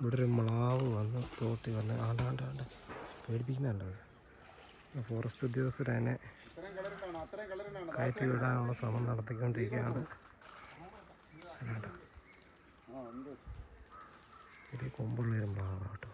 ഇവിടെ ഒരു മ്ലാവ് വന്ന് തോട്ടി വന്ന് ആണ്ടാണ്ട് ആണ്ട് പേടിപ്പിക്കുന്നുണ്ടോ? ഫോറസ്റ്റ് ഉദ്യോഗസ്ഥർ അതിനെ കയറ്റി വിടാനുള്ള ശ്രമം നടത്തിക്കൊണ്ടിരിക്കുകയാണ്. കൊമ്പുള്ള ഒരു മ്ലാവ് കേട്ടോ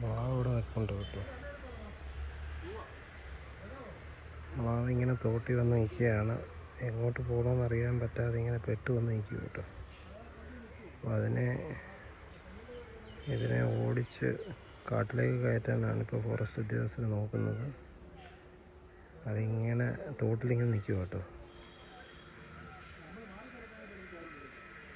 മ്ലാവ് ഇവിടെ നിൽപ്പുണ്ട് കേട്ടോ മ്ലാവ് ഇങ്ങനെ തോട്ടി വന്ന് നിൽക്കുകയാണ്. എങ്ങോട്ട് പോകണമെന്ന് അറിയാൻ പറ്റാതെ ഇങ്ങനെ പെട്ട് വന്ന് നിൽക്കും കേട്ടോ. അപ്പോൾ അതിനെ ഇതിനെ ഓടിച്ച് കാട്ടിലേക്ക് കയറ്റാനാണ് ഇപ്പോൾ ഫോറസ്റ്റ് ഉദ്യോഗസ്ഥർ നോക്കുന്നത്. അതിങ്ങനെ തോട്ടിലിങ്ങനെ നിൽക്കും കേട്ടോ.